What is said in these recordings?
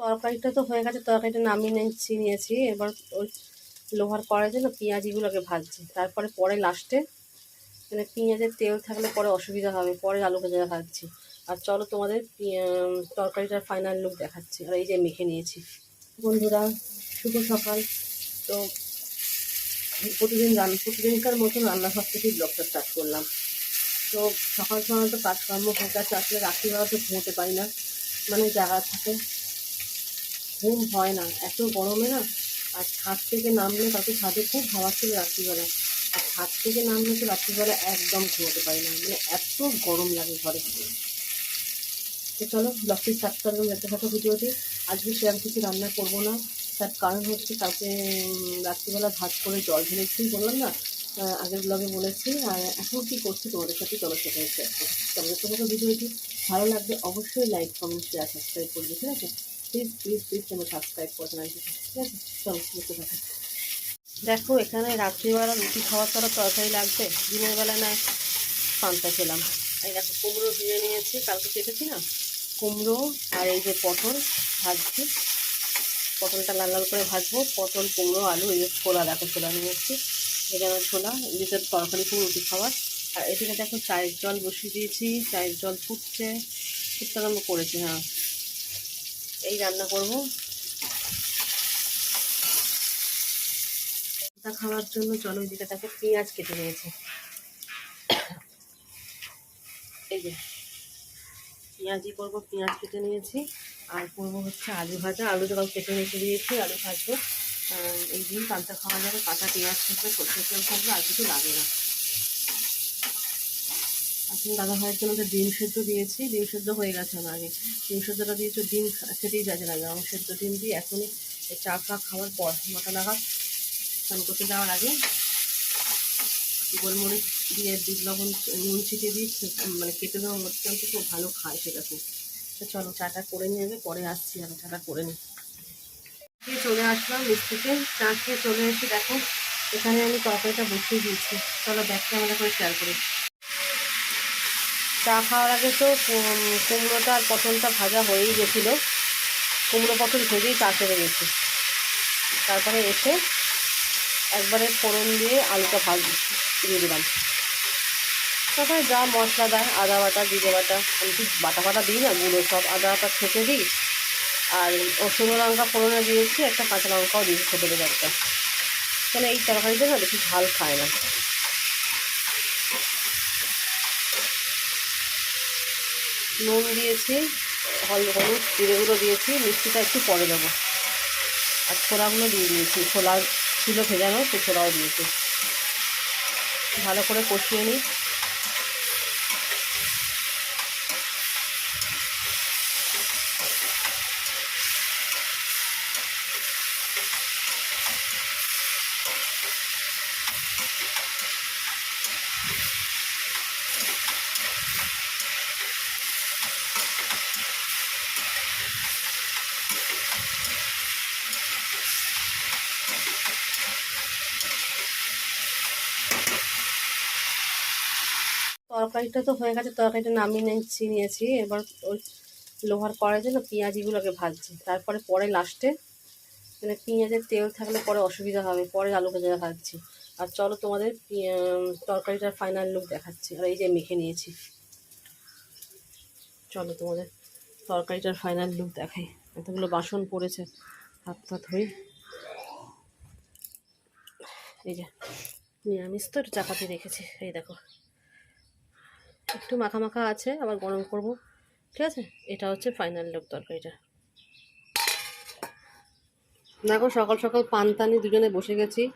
তরকারিটা তো হয়ে গেছে, তরকারিটা নামিয়ে নিচ্ছি নিয়েছি। এবার ওই লোহার কড়াইতে না পেঁয়াজিগুলোকে ভাজছি। তারপরে পরে লাস্টে মানে পেঁয়াজের তেল থাকলে পরে অসুবিধা হবে, পরে আলু ভাজা ভাজছি। আর চলো তোমাদের তরকারিটার ফাইনাল লুক দেখাচ্ছি। আর এই যে মেখে নিয়েছি। বন্ধুরা, শুভ সকাল। তো প্রতিদিন রান, প্রতিদিনকার মতন রান্না সব থেকেই ব্লগটা স্টার্ট করলাম। তো সকাল সকাল তো কাজকর্ম হয়ে গেছে, আসলে রাত্রিবেলা তো ঘুমোতে পারি না। মানে জায়গা থাকে ঘুম হয় না এত গরমে না। আর ছাদ থেকে নামলে তাতে ছাদে খুব হাওয়া ছিল রাত্রিবেলা। আর ছাদ থেকে নামলে তো রাত্রিবেলা একদম ঘুমোতে পারি না মানে এত গরম লাগে ঘরে। তো চলো ব্লগটি স্টার্ট করলাম দেখতে থাকো ভিডিওটি। আজকে সেরকম কিছু রান্না করব না। তার কারণ হচ্ছে উম, রাত্রিবেলা ভাত করে জল ঢেলেছি বললাম না আগের ব্লগে বলেছি। আর এখন কী করছি তোমাদের সাথে চলো সেটা হচ্ছে দেখতে থাকো ভিডিওটি। ভালো লাগবে অবশ্যই লাইক কমেন্ট শেয়ার সাবস্ক্রাইব করবে ঠিক আছে? প্লিজ প্লিজ প্লিজ সাবস্ক্রাইব করতে না, ঠিক আছে? দেখো, এখানে রাত্রিবেলা রুটি খাওয়ার ছাড়া তরকারি লাগবে। দিনের বেলা নয় পান্তা খেলাম। এই দেখো, কুমড়ো দিয়ে নিয়েছি, কালকে কেটেছি না? কুমড়ো আর এই যে পটল ভাজছি। পটলটা লাল লাল করে ভাজবো। পটল, কুমড়ো, আলু, এই যে ছোলা দেখো, ছোলা নিয়ে এসেছি। এখানে ছোলা এদিকে তরকারি খুব রুটি খাবার আর এদিকে দেখো, চায়ের জল বসিয়ে দিয়েছি, চায়ের জল ফুটছে। ফুটতে আরম্ভ করেছি হ্যাঁ। এই রান্না করব। খাওয়ার জন্য চলো এদিকে তাকে পেঁয়াজ কেটে নিয়েছে। এই যে পেঁয়াজি করব, পেঁয়াজ কেটে নিয়েছি। আর করব হচ্ছে আলু ভাজা। আলু যখন কেটে রেখে দিয়েছি, আলু ভাজবো। এই দিন কাঁচা খাওয়া যাবে কাঁচা পেঁয়াজ থাকবে সর্ষে তেল থাকবে, আর কিছু লাগে না। দাদা ভাইয়ের জন্য ডিম সেদ্ধ দিয়েছি, ডিম সেদ্ধ হয়ে গেছে আমার আগে। ডিম সেদ্ধটা দিয়েছি ডিম খেতেই যাচ্ছে না গরম সেদ্ধ ডিম দিয়ে এখনই চা ফা খাওয়ার পর, নটা নাগাদ স্নান করতে যাওয়ার আগে গোলমরিচ দিয়ে দুধ লবণ, নুন ছিটিয়ে দিয়ে মানে কেটে দেওয়া মরচাম খুব ভালো খায় সেটা খুব। তো চলো, চাটা করে নিয়ে যাবে পরে আসছি, আমি চাটা করে নিই। দিয়ে চলে আসলাম নিচ থেকে, চা খেয়ে চলে এসে দেখো, এখানে আমি তরকারিটা বসিয়ে দিয়েছি। চলো ব্যাগ ক্যামেরা করে শেয়ার করি। চা খাওয়ার আগে তো কুমড়োটা আর পটলটা ভাজা হয়েই গেছিল। কুমড়ো, পটল ভেজেই চা খেতে গেছি। তারপরে এসে একবারে ফোড়ন দিয়ে আলুটা ভাজ, দিয়ে দিলাম। তারপরে যা মশলা দেয়, আদা বাটা, জিরে বাটা, আমি কি বাটা বাটা দিই না, গুঁড়ো সব আদা বাটা ছেঁচে দিই। আর শুকনো লঙ্কা ফোড়নে দিয়েছি, একটা কাঁচা লঙ্কাও দিয়েছি, ছোটো একটা। তাহলে এই তরকারিটা না বেশি ঝাল খায় না। নুন দিয়েছি, হল- হলুদ, জিরে গুঁড়ো দিয়েছি, মিষ্টিটা একটু পরে দেবো। আর ছোলাগুলো দিয়ে দিয়েছি, ছোলা ছিল ভেজানো সে ছোলাও দিয়েছি। ভালো করে কষিয়ে নিই। তরকারিটা তো হয়ে গেছে, তরকারিটা নামিয়ে নিচ্ছি নিয়েছি। এবার ওই লোহার কড়াইতে না পেঁয়াজিগুলোকে ভাজছি। তারপরে পরে লাস্টে মানে পেঁয়াজের তেল থাকলে পরে অসুবিধা হবে, পরে আলু ভাজা ভাজছি। আর চলো তোমাদের তরকারিটার ফাইনাল লুক দেখাচ্ছি। আর এই যে মেখে নিয়েছি। চলো তোমাদের তরকারিটার ফাইনাল লুক দেখাই। এতগুলো বাসন পড়েছে, হাত ফাত হয়ে এই যে নিরামিষ তো, একটু রেখেছি। এই দেখো। একটু মাখা মাখা আছে, আবার গরম করব। ঠিক আছে? এটা হচ্ছে ফাইনাল লোক তরকারিটা। দেখো, সকাল সকাল পান্তানি দুজনে বসে গেছি।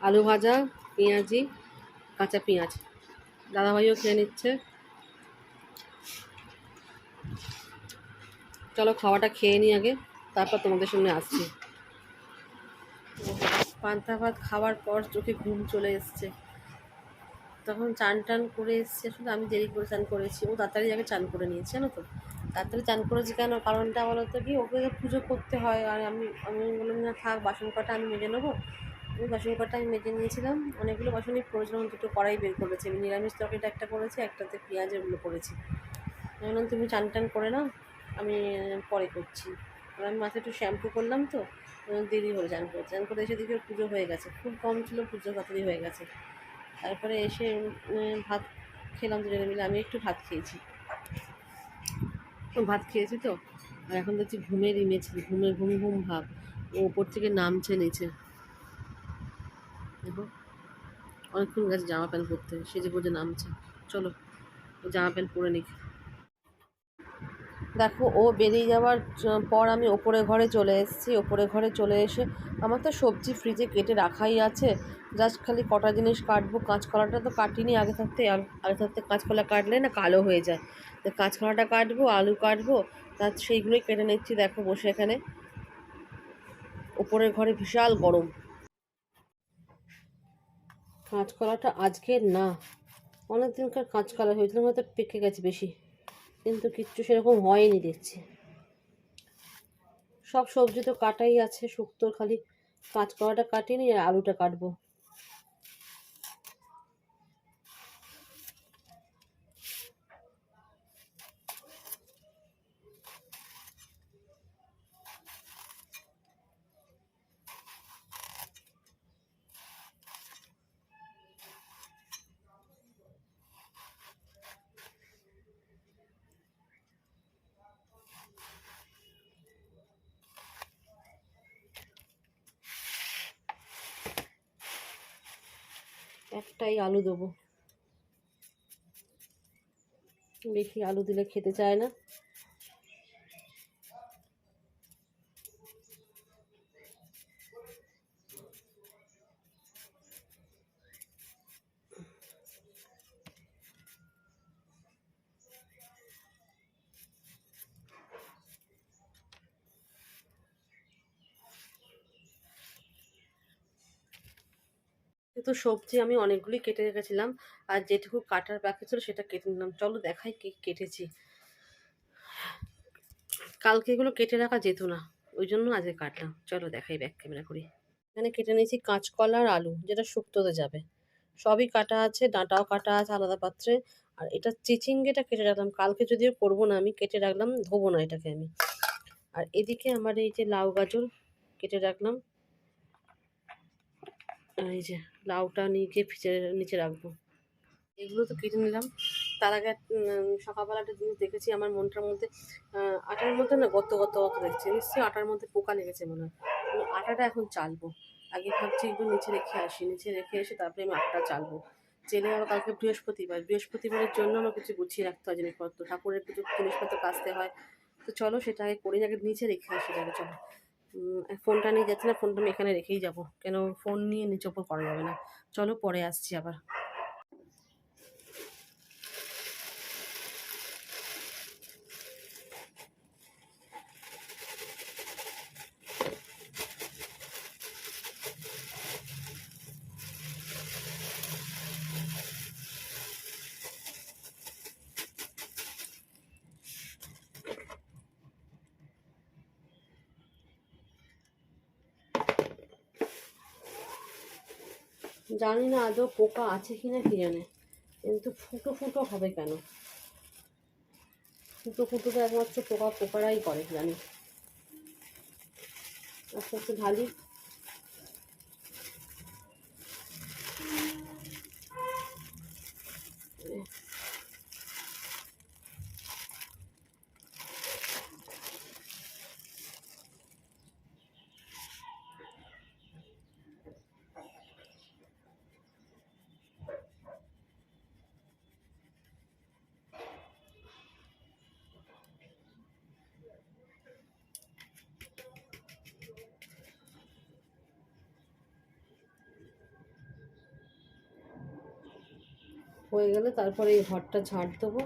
আলু ভাজা, পেঁয়াজি, কাঁচা পেঁয়াজ। দাদাভাইও খেয়ে নিচ্ছে। চলো, খাওয়াটা খেয়ে নিই আগে, তারপর তোমাদের সামনে আসছি। পান্তা ভাত খাওয়ার পর চোখে ঘুম চলে এসছে। তখন চান টান করে এসছে, শুধু আমি দেরি করে চান করেছি। ও তাড়াতাড়ি আগে চান করে নিয়েছে, জানো তো? তাড়াতাড়ি চান করেছি কেন? কারণটা বলো তো কি, ওকে পুজো করতে হয়, আর আমি আমি বললাম, না থাক, বাসন কটা আমি মেজে নেব। ওই বাসন কটা আমি মেজে নিয়েছিলাম, অনেকগুলো বাসনই প্রয়োজন দুটো কড়াই বের করেছি। আমি নিরামিষ তরকারিটা একটা করেছি, একটাতে পেঁয়াজেরগুলো করেছি। বললাম, তুমি চান টান করে নাও, আমি, পরে করছি। আমি মাথায় একটু শ্যাম্পু করলাম তো, দেরি হলো চান করে চান করে এসে দেখি পুজো হয়ে গেছে। খুব কম ছিল, পুজো তাড়াতাড়ি হয়ে গেছে। তারপরে এসে ভাত খেলাম দুজনে মিলে। আমি একটু ভাত খেয়েছি। ভাত খেয়েছি তো? আর এখন দেখছি ঘুমের ইমেজ ঘুমের ঘুম ঘুম ভাব। ও ওপর থেকে নামছে নিচে। দেখো, অনেকক্ষণ গেছে জামা প্যান্ট পরতে। সেজে গুজে নামছে। চলো জামা প্যান্ট পরে নিক। দেখো, ও বেরিয়ে যাওয়ার পর আমি ওপরে ঘরে চলে এসেছি। ওপরে ঘরে চলে এসে আমার তো সবজি ফ্রিজে কেটে রাখাই আছে। জাস্ট খালি কটা জিনিস কাটবো, কাঁচকলাটা তো কাটিনি, আগে থাকতে আগে থাকতে কাঁচকলা কাটলে না কালো হয়ে যায়। তো কাঁচকলাটা কাটবো, আলু কাটবো তার সেইগুলোই কেটে নিচ্ছি, দেখো বসে এখানে। ওপরের ঘরে বিশাল গরম। কাঁচকলাটা আজকের না অনেক দিনকার কাঁচকলা হয়েছিল হয়তো পেকে গেছে বেশি। কিন্তু কিচ্ছু সেরকম হয়নি দেখছি। সব সবজি তো কাটাই আছে, শুক্তোর খালি কাঁচকলাটা কাটিনি আর আলুটা কাটবো। একটাই আলু দেবো। বেশি আলু দিলে খেতে চায় না। কিন্তু সবজি আমি অনেকগুলি কেটে রেখেছিলাম, আর যেটুকু কাটার বাকি ছিল সেটা কেটে নিলাম। চলো দেখাই কি কেটেছি। কালকে এগুলো কেটে রাখা যেত না, ওই জন্য আজকে কাটলাম। চলো দেখাই ব্যাক ক্যামেরা করি। এখানে কেটে নিয়েছি কাঁচকলা আর আলু, যেটা শুক্তোতে যাবে। সবই কাটা আছে, ডাঁটাও কাটা আছে আলাদা পাত্রে, আর এটা চিচিঙ্গেটা কেটে রাখলাম। কালকে যদিও করব না আমি, কেটে রাখলাম, ধোবো না এটাকে আমি। আর এদিকে আমার এই যে লাউ গাজর কেটে রাখলাম। এই যে লাউটা নিয়ে গিয়ে ফিচে নিচে রাখব। এগুলো তো কেটে নিলাম। তার আগে সকালবেলা একটা জিনিস দেখেছি, আমার মনটার মধ্যে আটার মধ্যে না গত গত গত দেখছি নিশ্চয়ই আটার মধ্যে পোকা লেগেছে মনে হয়। আটাটা এখন চালবো। আগে ভাবছি একটু নিচে রেখে আসি। নিচে রেখে এসে তারপরে আমি আটাটা চালবো। চেলে আবার কালকে বৃহস্পতিবার। বৃহস্পতিবারের জন্য আমার কিছু গুছিয়ে রাখতে হয়, জিনিসপত্র। ঠাকুরের কিছু জিনিসপত্র কাচতে হয়। তো চলো সেটা আগে করে, আগে নিচে রেখে আসি আগে চলো। ফোনটা নিয়ে যাচ্ছি না, ফোনটা আমি এখানে রেখেই যাব। কেন, ফোন নিয়ে নিচে ওপর করা যাবে না। চলো, পরে আসছি আবার। জানি না আদৌ পোকা আছে কি না কি জানে। কিন্তু ফুটো ফুটো হবে কেন? ফুটো ফুটো তো একমাত্র পোকা, পোকারাই করে জানি আস্তে আস্তে ঢালি। হয়ে গেলে তারপরে এই ঘরটা ঝাড় দেবো।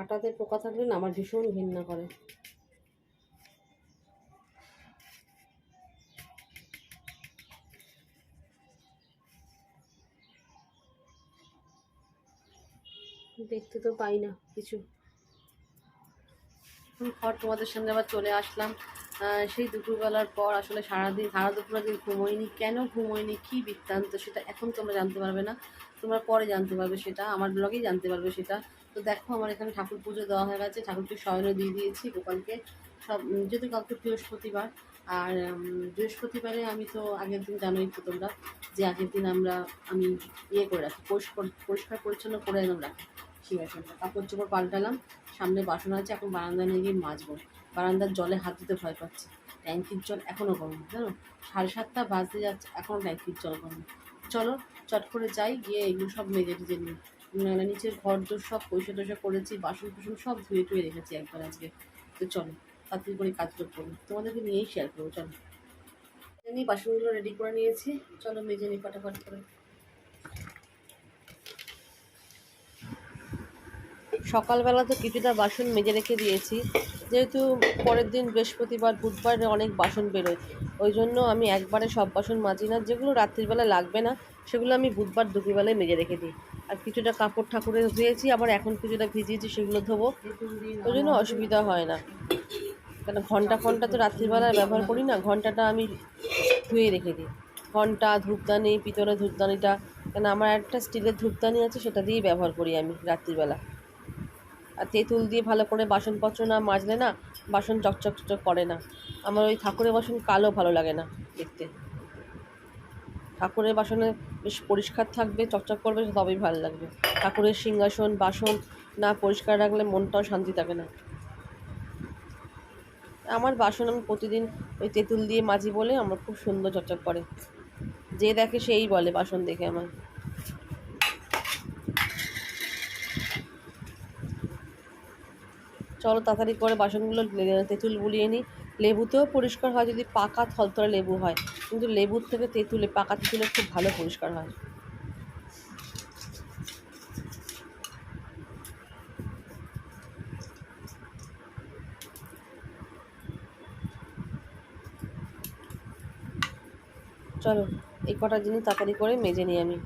আটাতে পোকা থাকলে না আমার ভীষণ ঘৃণা করে। দেখতে তো পাই না কিছু। ঘর তোমাদের সামনে আবার চলে আসলাম। সেই দুপুরবেলার পর আসলে সারাদিন, সারা দুপুরের দিন ঘুমোইনি কেন ঘুমোইনি কী বৃত্তান্ত? সেটা এখন তোমরা জানতে পারবে না। তোমরা পরে জানতে পারবে সেটা, আমার ব্লগেই জানতে পারবে সেটা। তো দেখো আমার এখানে ঠাকুর পুজো দেওয়া হয়ে গেছে, ঠাকুরকে শয়নও দিয়ে দিয়েছি, গোপালকে। সব যেহেতু কালকে বৃহস্পতিবার, আর বৃহস্পতিবারে আমি তো আগের দিন জানোই তো তোমরা যে আগের দিন আমরা, আমি ইয়ে করে রাখি, পরিষ্কার পরিষ্কার পরিচ্ছন্ন করে একদম রাখি সিংহাসনটা কাপড় চোপড় পাল্টালাম, সামনে বাসন আছে, এখন বারান্দা নিয়ে গিয়ে মাজবো। বারান্দার জলে হাত দিতে ভয় পাচ্ছি। ট্যাঙ্কির জল এখনও গরম জানো? সাড়ে সাতটা বাজতে যাচ্ছে এখনও ট্যাঙ্কির জল গরম। চলো, চট করে যাই, গিয়ে এগুলো সব মেজে টেজে নিই। মানে নিচের ঘর দোর সব পয়সা টয়সা করেছি বাসন কুসন সব ধুয়ে টুয়ে রেখেছি একবার আজকে। তো চলো, তাড়াতাড়ি করে কাজগুলো করব তোমাদেরকে নিয়েই শেয়ার করব, চলো। নিই বাসনগুলো রেডি করে নিয়েছি। চলো মেজে নিই ফটাফট করে। সকালবেলা তো কিছুটা বাসন মেজে রেখে দিয়েছি। যেহেতু পরের দিন বৃহস্পতিবার, বুধবারে অনেক বাসন বেরোয়। ওই জন্য আমি একবারে সব বাসন মাজি না। যেগুলো রাত্রিবেলা লাগবে না, সেগুলো আমি বুধবার দুপুরবেলায় মেজে রেখে দিই। আর কিছুটা কাপড় ঠাকুরের ধুয়েছি, আবার এখন কিছুটা ভিজিয়েছি, সেগুলো ধোবো। ওই জন্য অসুবিধা হয় না। কেন, ঘণ্টা ফন্টা তো রাত্রিবেলায় ব্যবহার করি না, ঘন্টাটা আমি ধুয়ে রেখে দিই। ঘণ্টা, ধূপদানি, পিতলের ধূপদানিটা, কেন, আমার একটা স্টিলের ধূপদানি আছে, সেটা দিয়েই ব্যবহার করি আমি রাত্রিবেলা। আর তেঁতুল দিয়ে ভালো করে বাসনপত্র না মাজলে না, বাসন চকচক করে না। আমার ওই ঠাকুরের বাসন কালো ভালো লাগে না দেখতে। ঠাকুরের বাসনে বেশ পরিষ্কার থাকবে চকচক করবে, তবেই ভালো লাগবে। ঠাকুরের সিংহাসন, বাসন না পরিষ্কার রাখলে মনটাও শান্তি থাকে না। আমার বাসন আমি প্রতিদিন ওই তেঁতুল দিয়ে মাজি বলে আমার খুব সুন্দর চকচক করে। যে দেখে সেই বলে বাসন দেখে আমার। চলো তাড়াতাড়ি করে বাসনগুলো তেঁতুল বুলিয়ে নিই। লেবুতেও পরিষ্কার হয়, যদি পাকা থলথলে লেবু হয়। কিন্তু লেবুর থেকে তেঁতুলে, পাকা তেঁতুলে খুব ভালো পরিষ্কার হয়। চলো, এই কটা জিনিস তাড়াতাড়ি করে মেজে নিই আমি।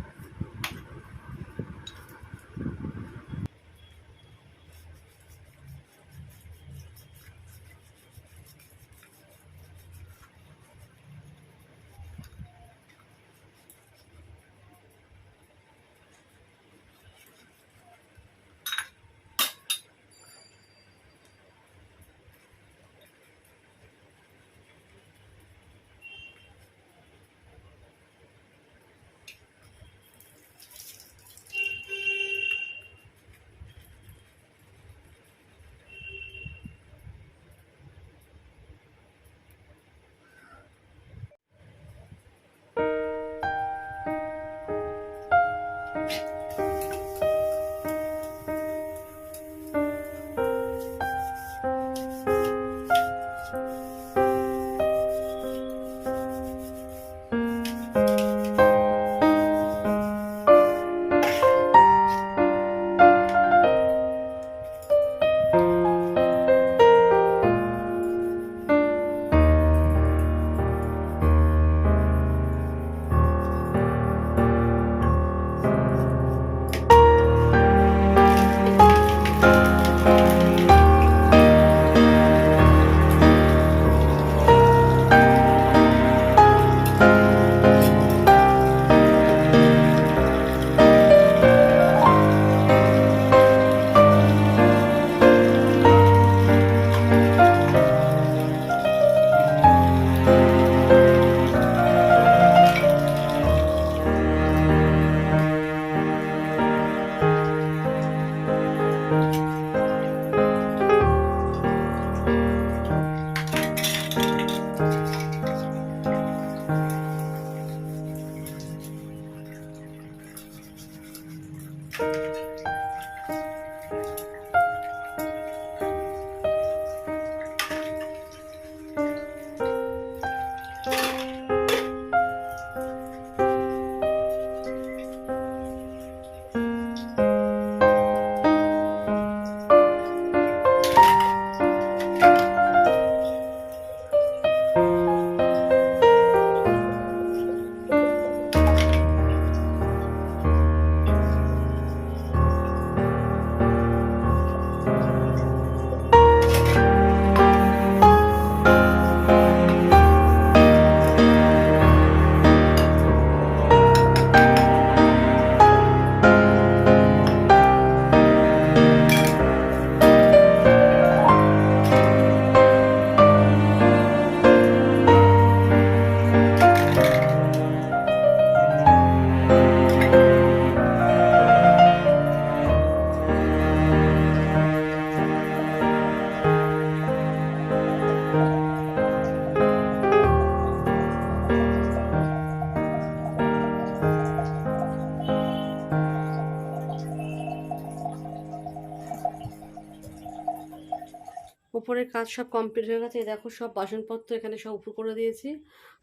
উপরের কাজ সব কমপ্লিট হয়ে গেছে দেখো সব বাসনপত্র এখানে সব উপর করে দিয়েছি।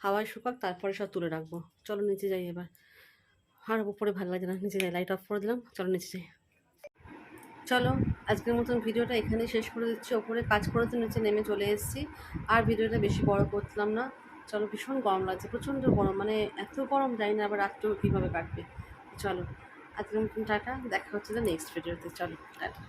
হাওয়ায় শুকাক, তারপরে সব তুলে রাখব। চলো নিচে যাই এবার। আর উপরে ভালো লাগে না, নিচে যাই লাইট অফ করে দিলাম, চলো নিচে যাই। চলো, আজকের মতন ভিডিওটা এখানেই শেষ করে দিচ্ছি। ওপরে কাজ করে তো নিচে নেমে চলে এসেছি। আর ভিডিওটা বেশি বড় করছিলাম না। চলো, ভীষণ গরম লাগছে, প্রচণ্ড গরম মানে এত গরম, জানি না আবার রাত্রেও কীভাবে কাটবে। চলো, আজকের মতন টাটা, দেখা হচ্ছে যে নেক্সট ভিডিওতে চলো, টাটা।